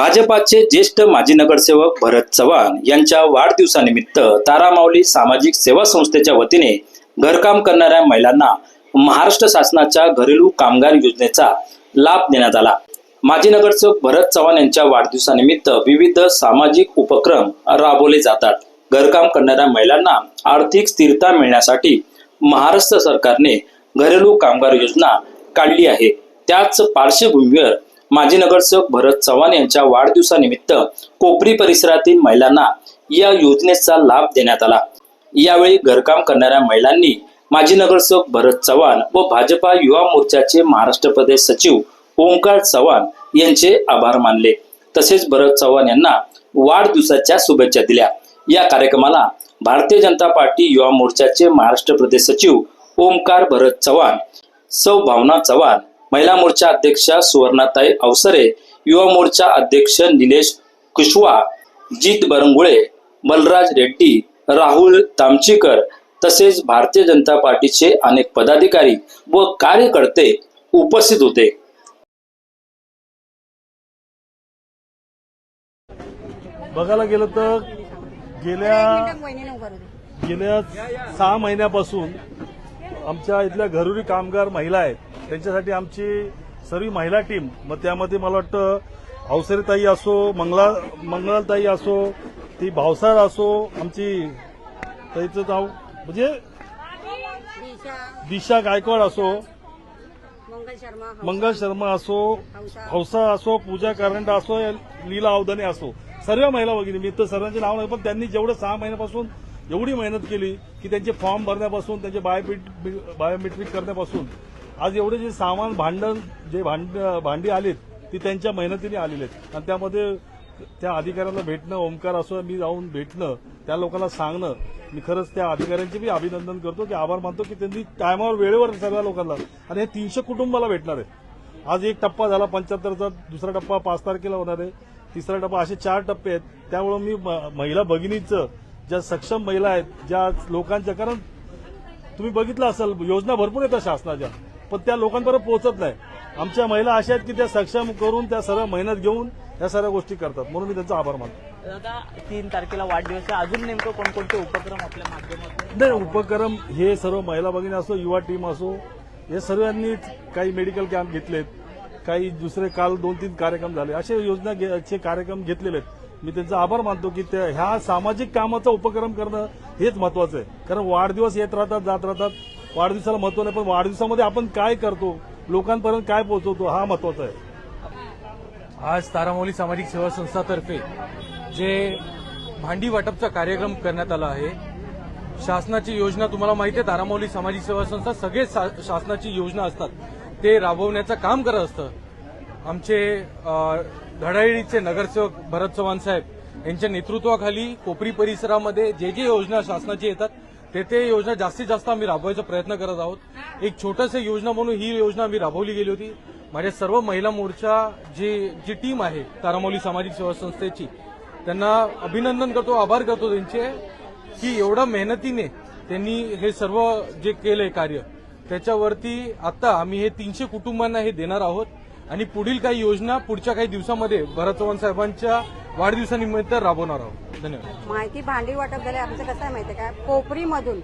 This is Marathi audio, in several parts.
भाजपाचे ज्येष्ठ माजी नगरसेवक भरत चव्हाण यांच्या वाढदिवसानिमित्त तारामाऊली सामाजिक सेवा संस्थेच्या वतीने घरकाम करणाऱ्या महिलांना महाराष्ट्र शासनाच्या घरेलू कामगार योजनेचा लाभ देण्यात आला. माजी नगरसेवक भरत चव्हाण यांच्या वाढदिवसानिमित्त विविध सामाजिक उपक्रम राबवले जातात. घरकाम करणाऱ्या महिलांना आर्थिक स्थिरता मिळण्यासाठी महाराष्ट्र सरकारने घरेलू कामगार योजना काढली आहे. त्याच पार्श्वभूमीवर माजी नगरसेवक भरत चव्हाण यांच्या वाढदिवसानिमित्त कोपरी परिसरातील महिलांना या योजनेचा लाभ देण्यात आला. यावेळी घरकाम करणाऱ्या महिलांनी माजी नगरसेवक भरत चव्हाण व भाजपा युवा मोर्चाचे महाराष्ट्र प्रदेश सचिव ओंकार चव्हाण यांचे आभार मानले. तसेच भरत चव्हाण यांना वाढदिवसाच्या शुभेच्छा दिल्या. या कार्यक्रमाला भारतीय जनता पार्टी युवा मोर्चाचे महाराष्ट्र प्रदेश सचिव ओमकार भरत चव्हाण सौ भावना चव्हाण महिला मोर्चा अध्यक्षा सुवर्णाताई अवसरे युवा मोर्चा अध्यक्ष निलेश कुशवा जीत बरंगुळे बलराज रेड्डी राहुल तामचीकर तसेच भारतीय जनता पार्टीचे अनेक पदाधिकारी व कार्यकर्ते उपस्थित होते. बघायला गेलं तर गेल्या गेल्या सहा महिन्यापासून आमच्या इथल्या घरुरी कामगार महिला आहेत. त्यांच्यासाठी आमची सर्व महिला टीम मग त्यामध्ये मला वाटतं अवसरीताई असो मंगला मंगलाताई असो ती भावसार असो आमची ताईचं नाव म्हणजे दिशा. गायकवाड असो मंगल शर्मा असो हौसा. असो पूजा कारंडा असो लीला अवधाने असो. सर्व महिला भगिनी मी तर सर्वांचे नाव नाही पण त्यांनी जेवढं सहा महिन्यापासून एवढी मेहनत केली की त्यांचे फॉर्म भरण्यापासून त्यांचे बायोमेट्रिक बायोमेट्रिक करण्यापासून आज एवढे जे सामान भांडण जे भांड भांडी आलीत ती त्यांच्या मेहनतीने आलेली आहेत आणि त्यामध्ये त्या अधिकाऱ्यांना भेटणं ओंकार असो मी जाऊन भेटणं त्या लोकांना सांगणं मी खरंच त्या अधिकाऱ्यांचे मी अभिनंदन करतो की आभार मानतो की त्यांनी टायमावर वेळेवर सगळ्या लोकांना आणि हे तीनशे कुटुंबाला भेटणार आहे. आज एक टप्पा झाला पंच्याहत्तरचा दुसरा टप्पा पाच तारखेला होणार आहे. तिसरा टप्पा असे चार टप्पे आहेत. त्यामुळे मी म- महिला भगिनीचं ज्या सक्षम महिला आहेत ज्या लोकांच्या कारण तुम्ही बघितलं असाल योजना भरपूर येतात शासनाच्या. पण त्या लोकांपर्यंत पोहोचत नाही. आमच्या महिला अशा आहेत की त्या सक्षम करून त्या सर्व मेहनत घेऊन या सर्व गोष्टी करतात. म्हणून मी त्यांचा आभार मानतो. दादा तीन तारखेला वाढदिवस आहे. अजून नेमकं कोणकोणते उपक्रम आपल्या माध्यमातून? नाही उपक्रम हे सर्व महिला भगिनी असो युवा टीम असो हे सर्वांनी काही मेडिकल कॅम्प घेतलेत. काही दुसरे काल दोन तीन कार्यक्रम झाले. असे योजना घे- चे कार्यक्रम घेतलेले आहेत. मी त्यांचा आभार मानतो की त्या ह्या सामाजिक कामाचा उपक्रम करणं हेच महत्वाचं आहे. कारण वाढदिवस येत राहतात जात राहतात. वाढदिवसाला महत्त्व नाही पण वाढदिवसामध्ये आपण काय करतो? लोकांपर्यंत काय पोहोचवतो? हा महत्त्वाचा आहे. आज तारामौली सामाजिक सेवा संस्थातर्फे जे भांडी वाटपचा कार्यक्रम करण्यात आला आहे शासनाची योजना तुम्हाला माहिती आहे तारामौली सामाजिक सेवा संस्था सगळे शा- शासनाची योजना असतात. ते राबवण्याचं काम करत असतं. आमचे अ, नगरसेवक भरत चव्हाण साहेब यांच्या नेतृत्वाखाली कोपरी परिसरामध्ये जे जे योजना शासनाची येतात ते ते योजना जास्तीत जास्त आम्ही राबवायचा प्रयत्न करत आहोत. एक छोटंसं योजना म्हणून ही योजना आम्ही राबवली गेली होती. माझ्या सर्व महिला मोर्चा जी जी टीम आहे तारामौली सामाजिक सेवा संस्थेची त्यांना अभिनंदन करतो आभार करतो त्यांचे की एवढ्या मेहनतीने त्यांनी हे सर्व जे केलंय कार्य त्याच्यावरती आता आम्ही हे तीनशे कुटुंबांना हे देणार आहोत. आणि पुढील काही योजना पुढच्या काही दिवसामध्ये भरत चव्हाण साहेबांच्या वाढदिवसानिमित्त राबवणार आहोत. धन्यवाद. माहिती भांडी वाटप झाले. आमचं कसं आहे माहिती आहे का? कोपरीमधून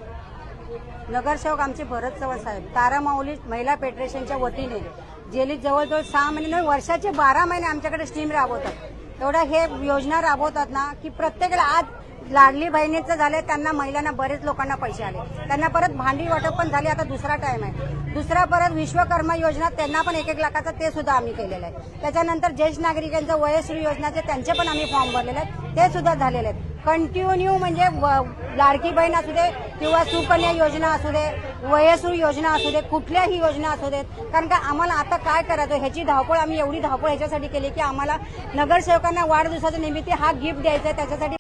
नगरसेवक आमचे भरत चव्हाण साहेब तारामाऊली महिला फेडरेशनच्या वतीने जेली जवळजवळ सहा महिने वर्षाचे बारा महिने आमच्याकडे स्टीम राबवतात. तेवढ्या हे योजना राबवतात ना की प्रत्येकाला आज लाडली बहिणीचं झाले त्यांना महिलांना बरेच लोकांना पैसे आले. त्यांना परत भांडी वाटप पण झाली आता दुसरा टाइम आहे. दुसरा परत विश्वकर्मा योजना त्यांना पण एक एक लाखाचं ते सुद्धा आम्ही केलेलं आहे. त्याच्यानंतर ज्येष्ठ नागरिकांचं वयश्री योजनाचे त्यांचे पण आम्ही फॉर्म भरलेले आहेत. ते सुद्धा झालेले आहेत. कंटिन्यू म्हणजे व- लाडकी बहीण असू दे किंवा सुकन्या योजना असू दे वयस्रू योजना असू दे कुठल्याही योजना असू देत. कारण का आम्हाला आता काय करायचं ह्याची धावपळ आम्ही एवढी धावपळ ह्याच्यासाठी केली की आम्हाला नगरसेवकांना वाढदिवसाच्या निमित्त हा गिफ्ट द्यायचा आहे. त्याच्यासाठी